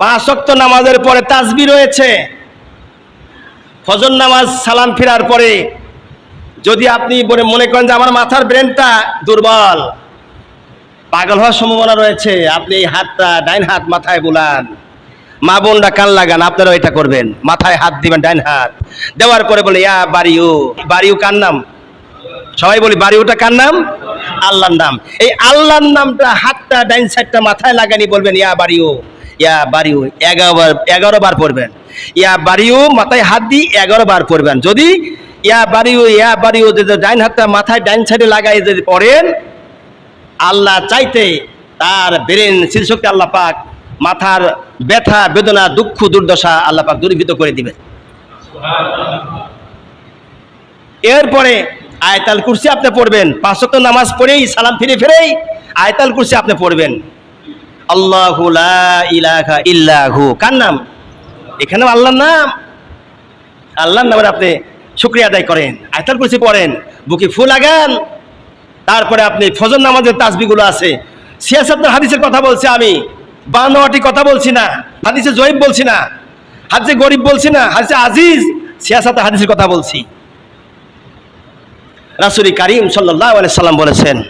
পাঁচ নামাজের পরে তাসবি রয়েছে। ফজর নামাজ সালাম ফেরার পরে যদি আপনি মনে করেন যে আমার মাথার ব্রেনটা দুর্বল, পাগল হওয়ার সম্ভাবনা রয়েছে, আপনি এই হাতটা ডাইন হাত মাথায় বুলান। মা বোনরা কান লাগান আপনারা এটা করবেন। মাথায় হাত দিবেন ডাইন হাত। দেওয়ার পরে বলে, ইয়া বাড়িও বাড়িও কার নাম? সবাই বলি বাড়িওটা কার নাম? আল্লাহর নাম। এই আল্লাহর নামটা হাতটা ডাইন সাইডটা মাথায় লাগানি বলবেন, ইয়া বাড়িও ইয়া বাড়িও এগারো বার এগারো বার পড়বেন। ইয়া বাড়িও মাথায় হাত দিয়ে এগারো বার পড়বেন। যদি ইয়া বাড়িও ইয়া বাড়িও যদি ডাইন হাতটা মাথায় ডাইন সাইডে লাগাই যদি পড়েন, আল্লাহ চাইতে তার ব্রেন শীর্ষকে আল্লাহ পাক, মাথার ব্যথা, বেদনা, দুঃখ, দুর্দশা আল্লাহ পাক দূরীভূত করে দিবে। এরপরে আয়তাল কুরসি আপনি পড়বেন। পাঁচশত নামাজ পড়েই, সালাম ফিরে ফিরেই আয়তাল কুরসি আপনি পড়বেন। আল্লাহু ইলাহা ইল্লাহু। কার নাম? এখানেও আল্লাহর নাম। আল্লাহর নামের আপনি শুক্রিয়া আদায় করেন। আয়তাল কুরসি পড়েন, বুকে ফুল লাগান। তারপরে আপনি ফজর নামাজের তাসবিগুলো আছে। সিয়াসতের হাদিসের কথা বলছি আমি। বানোয়াটি কথা বলছি না। হাদিসে জয়ীব বলছি না। হাদিসে গরিব বলছি না। হাদিসে আজিজ সিয়াসতের হাদিসের কথা বলছি। রাসুলি কারিম সাল্লাহ সাল্লাম বলেছেন,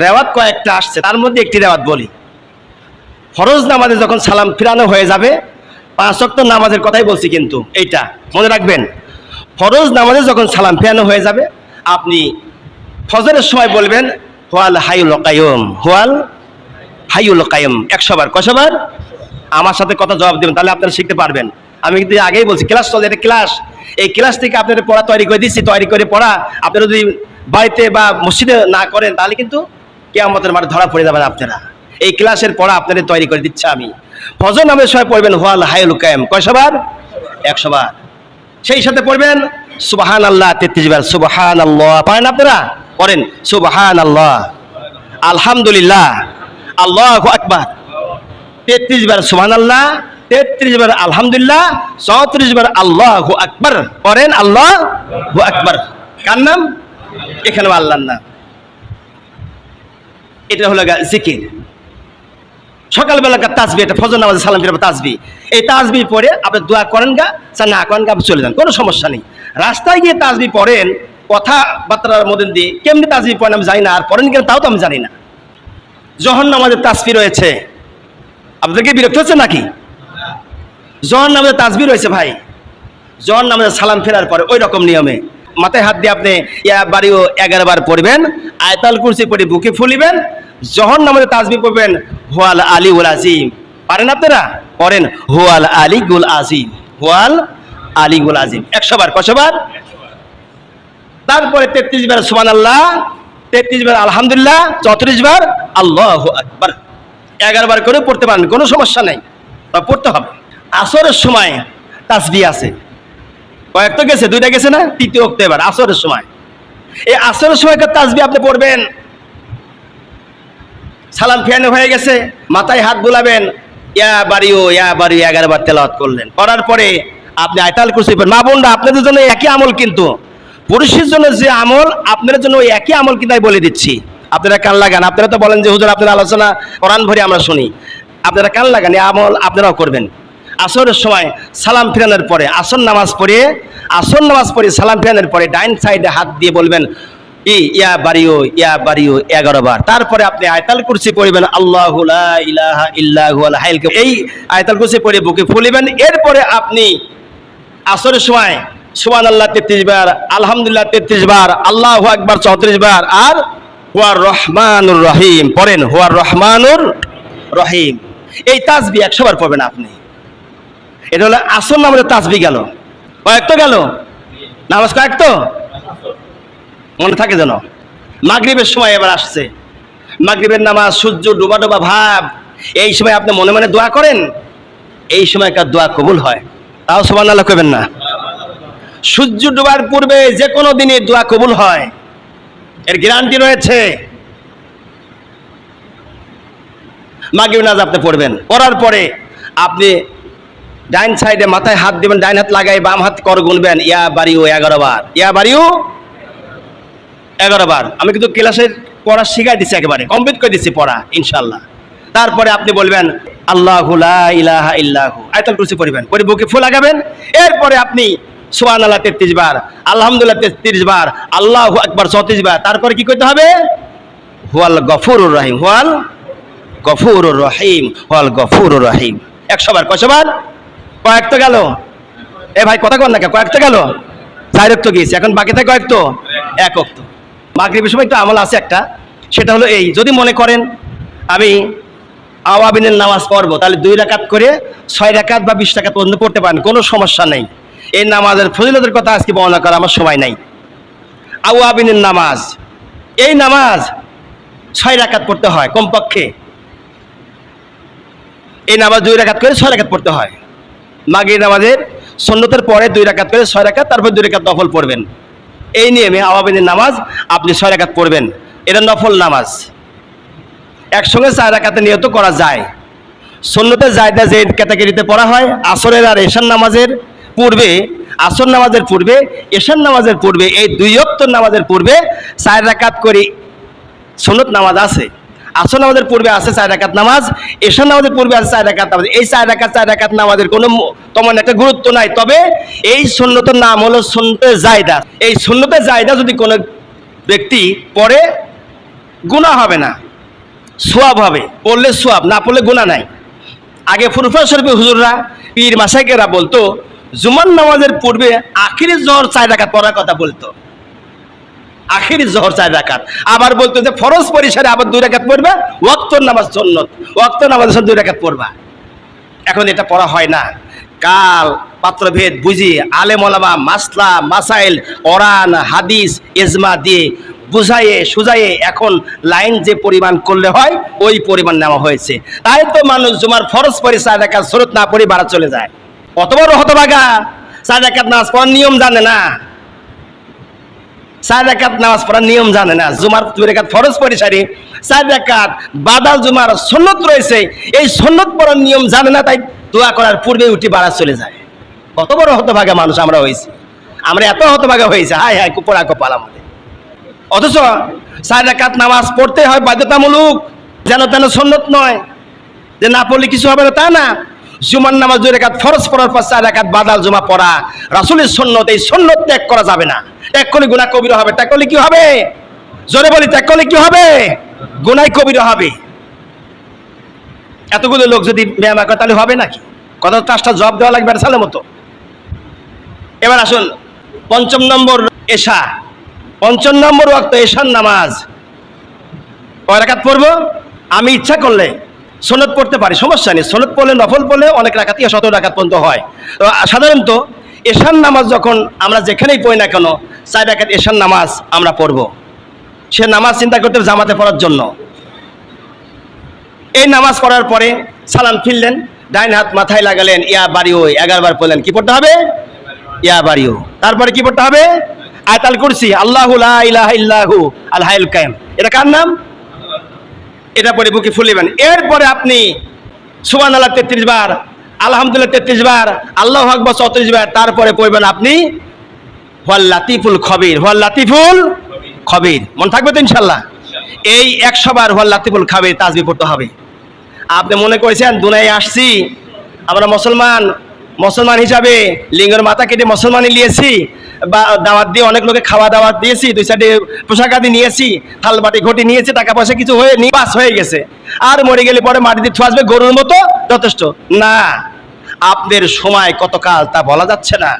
রেওয়াত কয়েকটা আসছে, তার মধ্যে একটি রেওয়াত বলি। ফরজ নামাজে যখন সালাম ফিরানো হয়ে যাবে, পাঁচ ওয়াক্ত নামাজের কথাই বলছি কিন্তু এইটা, মনে রাখবেন, ফরজ নামাজে যখন সালাম ফিরানো হয়ে যাবে, আপনি ফজরের সময় বলবেন, হোয়াল হাইউল কায়ুম হোয়াল হাইউল কায়ুম একশো বার কশো আমার সাথে কথা জবাব দেবেন, তাহলে আপনারা শিখতে পারবেন। আমি কিন্তু আগেই বলছি, ক্লাস চলে এটা ক্লাস। এই ক্লাস থেকে আপনাদের পড়া তৈরি করে দিচ্ছি, তৈরি করে পড়া। আপনারা যদি বাড়িতে বা মসজিদে না করেন, তাহলে কিন্তু কেয়ামতের মাঠে ধরা পড়ে যাবেন আপনারা। এই ক্লাসের পড়া আপনাদের তৈরি করে দিচ্ছি আমি। ফজর নামের সময় পড়বেন হোয়াল হাইউল কায়ুম। কয়শো বার একশো বার। সেই সাথে পড়বেন সুবাহান আল্লাহ তেত্রিশ বার। সুবাহান আল্লাহ পারেন আপনারা? পড়েন সুবাহান আল্লাহ আলহামদুলিল্লাহ। আল্লাহ আকবার। তেত্রিশ বার সুবাহান আল্লাহ তেত্রিশ বার আলহামদুলিল্লাহ, চৌত্রিশ বার আল্লাহ আকবর। পড়েন আল্লাহ আকবর। কার নাম? এখানেও আল্লাহর নাম। এটা হলো জিকির। সকালবেলাকার তাসবি এটা ফজর নামাজে সালাম ফিরাবো তাসবি। এই তাসবি পরে আপনি দোয়া করেন গা চা না করেন গা চলে যান, কোনো সমস্যা নেই। রাস্তায় গিয়ে তাসবি পড়েন, কথাবার্তার মধ্যে দিয়ে কেমনি তাসবি পড়েন আমি জানি না, আর পড়েন কেন তাও তো আমি জানি না। জহর নামাজের তাসবি রয়েছে। আপনাদেরকে বিরক্ত হচ্ছে নাকি? জহর নামাজের তাসবি রয়েছে ভাই। জহর নামাজের সালাম ফেরার পরে ওই রকম নিয়মে মাথায় হাত দিয়ে আপনি বাড়িও এগারো বার পড়বেন, আয়তাল কুরসি পড়ে বুকে ফুলিবেন, জহর নামাজে তাজবি পড়বেন, হোয়াল আলী উল আজিম। পারেন আপনারা? পড়েন, হোয়াল আলী গুল আজিম। হোয়াল আলী গুল আজিম। একশো বার কশো বার? তারপরে তেত্রিশ বার সুমান আল্লাহ তেত্রিশ বার, আলহামদুলিল্লাহ। চৌত্রিশ বার, আল্লাহ আকবার। এগারো বার করে পড়তে পারেন, কোনো সমস্যা নেই। পড়তে হবে। আসরের সময় তাসবি আছে। কয়েকটা গেছে, দুইটা গেছে না? তৃতীয় অক্ট এবার, আসরের সময়। এই আসরের সময়কার তাসবি আপনি পড়বেন। সালাম ফিয়ানো হয়ে গেছে, মাথায় হাত বুলাবেন। ইয়া বাড়িও, ইয়া বাড়ি এগারো বার তেলাওয়াত করলেন। করার পরে আপনি আয়তাল কুরসি মা বোনরা, আপনাদের জন্য একই আমল কিন্তু। পুরুষের জন্য যে আমল, আপনাদের জন্য ওই একই আমল কিন্তু আমি বলে দিচ্ছি। আপনারা কান লাগান। আপনারা তো বলেন যে, হুজুর আপনার আলোচনা কোরআন ভরে আমরা শুনি। আপনারা কান লাগান, এই আমল আপনারাও করবেন। আসরের সময় সালাম ফিরানোর পরে আসর নামাজ পড়ে আসর নামাজ পড়ে সালাম ফিরানোর পরে ডাইন সাইডে হাত দিয়ে বলবেন, ই, ইয়া বাড়িও ইয়া বাড়িও এগারো বার। তারপরে আপনি আয়তাল কুরসি পড়বেন, আল্লাহ ইলাহা এই আয়তাল কুরসি পড়ে বুকে ফুলিবেন, এরপরে আপনি আসরের সময় সুবান আল্লাহ তেত্রিশ বার, আলহামদুলিল্লাহ তেত্রিশ বার, আল্লাহ আকবার চৌত্রিশ বার, আর হুয়ার রহমানুর রহিম পড়েন হুয়ার রহমানুর রহিম। এই তাজবি একশো বার পড়বেন আপনি। এটা হলো আসল নামের তাসবি গেল। কয়েক তো গেল? নামাজ কয়েক তো মনে থাকে যেন। মাগরিবের সময় এবার আসছে। মাগরিবের নামাজ, সূর্য, ডোবা ডোবা ভাব, এই সময় আপনি মনে মনে দোয়া করেন, এই সময় সময়কার দোয়া কবুল হয়। তাও সমান আল্লাহ করবেন না। সূর্য ডোবার পূর্বে যে কোনো দিনে দোয়া কবুল হয়। এর গ্যারান্টি রয়েছে। মাগরিব নামাজ আপনি পড়বেন। পড়ার পরে আপনি ডাইন সাইডে মাথায় হাত দিবেন, ডাইন হাত লাগাই, বাম হাত কর গুনবেন ইয়া বাড়িও এগারো বার। ইয়া বাড়িও এগারো বার। আমি কিন্তু ক্লাসের পড়া শিখাই দিচ্ছি একেবারে কমপ্লিট করে দিচ্ছি পড়া ইনশাল্লাহ তারপরে আপনি বলবেন, আল্লাহু ইলাহা ইল্লাহু। আয়াতুল কুরসি পড়বেন পরে বুকে ফুল লাগাবেন। এরপরে আপনি সুবহানাল্লাহ 33 বার, আলহামদুলিল্লাহ 33 বার, আল্লাহু আকবার 34 বার। তারপরে কি করতে হবে? হুয়াল গফুরুর রহিম, হুয়াল গফুরুর রহিম, হুয়াল গফুরুর রহিম। 100 বার, কয়শো বার? কয়েক তো গেল। এ ভাই, কথা কন না কে? কয়েক তো গেল? চার তো গিয়েছে। এখন বাকি থাকে কয়েক তো? এক অক্ত। মাগরিবের সময় একটু আমল আছে একটা। সেটা হলো এই, যদি মনে করেন আমি আওয়াবিনের নামাজ পড়ব, তাহলে দুই রাকাত করে ছয় রাকাত বা বিশ টাকা পর্যন্ত পড়তে পারেন, কোনো সমস্যা নেই। এই নামাজের ফজিলতের কথা আজকে বর্ণনা করা আমার সময় নাই। আওয়াবিনের নামাজ, এই নামাজ ছয় রাকাত পড়তে হয় কমপক্ষে। এই নামাজ দুই রাকাত করে ছয় রাকাত পড়তে হয়। মাগরিব নামাজের সন্ন্যতের পরে দুই রাকাত করে ছয় রাকাত, তারপর দুই রাকাত নফল পড়বেন। এই নিয়মে আওয়াবিনের নামাজ আপনি ছয় রাকাত পড়বেন। এটা নফল নামাজ। একসঙ্গে চার রাকাতে নিয়ত করা যায়। সন্ন্যতে জায়দা যে ক্যাটাগরিতে পড়া হয়, আসরের আর এশান নামাজের পূর্বে, আসর নামাজের পূর্বে এশান নামাজের পূর্বে, এই দুই অক্তর নামাজের পূর্বে চার রাকাত করে সন্নত নামাজ আছে। আসর নামাজের পূর্বে আছে চার রাকাত নামাজ এশান নামাজের পূর্বে আছে চার রাকাত নামাজ। এই চার রাকাত চার রাকাত নামাজের কোনো তেমন একটা গুরুত্ব নাই। তবে এই সন্ন্যতের নাম হলো সন্ন্যতে জায়দা। এই সন্ন্যতে জায়দা যদি কোনো ব্যক্তি পড়ে, গুনাহ হবে না। সোয়াব হবে। পড়লে সোয়াব, না পড়লে গুণা নাই। আগে ফুরফা শরীফ হুজুররা, পীর মাসাইকেরা বলতো জুমান নামাজের পূর্বে আখিরি জহর চার রাকাত পড়ার কথা বলতো। আখিরি জহর চার রাকাত। আবার বলতো যে ফরজ পরিসরে আবার দুই রাকাত পড়বা, ওয়াক্তর নামাজ সন্নত। ওয়াক্তর নামাজ দুই রাকাত পড়বা। এখন এটা পড়া হয় না। কাল, পাত্রভেদ, বুঝি, আলেম ওলামা, মাসলা, মাসাইল, কোরআন, হাদিস এজমা দিয়ে বুঝাইয়ে সুজাইয়ে এখন লাইন যে পরিমাণ করলে হয়, ওই পরিমাণ নেওয়া হয়েছে। তাই তো মানুষ জুমার ফরজ পরে রাকাত সুরত না পড়ে বাড়া চলে যায়। কত বড় হতভাগা নামাজ পড়ার নিয়ম জানে না। চার রাকাত নামাজ পড়ার নিয়ম জানে না, জুমার দুই রাকাত ফরজ পড়ে বাদাল এই নিয়ম জানে না যায়। কত হতভাগা মানুষ আমরা আমরা এত হতভাগা হয়েছে, হায় হায়, কুপড়া কপাল আমাদের। অথচ চার নামাজ পড়তে হয় বাধ্যতামূলক, যেন তেন সন্নত নয়, যে না পড়লে কিছু হবে না, তা না। জুমার নামাজ দুই রেখাত ফরজ পড়ার পর চার রেখাত বাদাল জমা পড়া। রাসুলের সন্ন্যত এই সন্ন্যত ত্যাগ করা যাবে না। ত্যাগ করলে গুণা কবির হবে, ত্যাগ করলে কি হবে? জোরে বলি, ত্যাগ করলে কি হবে? গুনাই কবির হবে। এতগুলো লোক যদি ব্যায়াম করে, তাহলে হবে নাকি? কত চাষটা জব দেওয়া লাগবে সালের মতো। এবার আসুন, পঞ্চম নম্বর এশা। পঞ্চম নম্বর ওয়াক্ত এশার নামাজ। কয় রাকাত পড়ব? আমি ইচ্ছা করলে সনদ পড়তে পারি, সমস্যা নেই। সনদ পড়লে, নফল পড়লে অনেক রাখাত শত রাখাত পর্যন্ত হয়। তো, সাধারণত এশান নামাজ যখন আমরা যেখানেই পড়ি না কেন, চার রাখাত এশান নামাজ আমরা পড়ব। সে নামাজ চিন্তা করতে জামাতে পড়ার জন্য। এই নামাজ পড়ার পরে সালাম ফিরলেন, ডাইন হাত মাথায় লাগালেন, ইয়া বাড়িও এগারো বার পড়লেন, কি পড়তে হবে? ইয়া বাড়িও তারপরে কি পড়তে হবে? আয়তাল কুরসি, আল্লাহু লা ইলাহা ইল্লাহু, আল এটা কার নাম? এটা পরে বুকে ফুলিবেন। এরপরে আপনি সুবান আল্লাহ তেত্রিশ বার, আলহামদুলিল্লাহ তেত্রিশ বার, আল্লাহ আকবর চৌত্রিশ বার, তারপরে পড়বেন আপনি, হোয়াল লাতিফুল খবির, হোয়াল লাতিফুল খবির। মন থাকবে তো ইনশাল্লাহ এই একশো বার হোয়াল লাতিফুল খাবির তাজবি পড়তে হবে। আপনি মনে করেছেন দুনাই আসছি, আমরা মুসলমান মুসলমান হিসাবে লিঙ্গের মাথা কেটে মুসলমানই নিয়েছি, বা দাওয়াত দিয়ে অনেক লোকে খাওয়া দাওয়াত দিয়েছি, দুই সাইডে পোশাক আদি নিয়েছি থালবাটি ঘটি নিয়েছি, টাকা পয়সা কিছু হয়ে নিবাস হয়ে গেছে। আর মরে গেলে পরে মাটি দিয়ে আসবে, গরুর মতো যথেষ্ট। না, আপনাদের সময় কতকাল তা বলা যাচ্ছে না।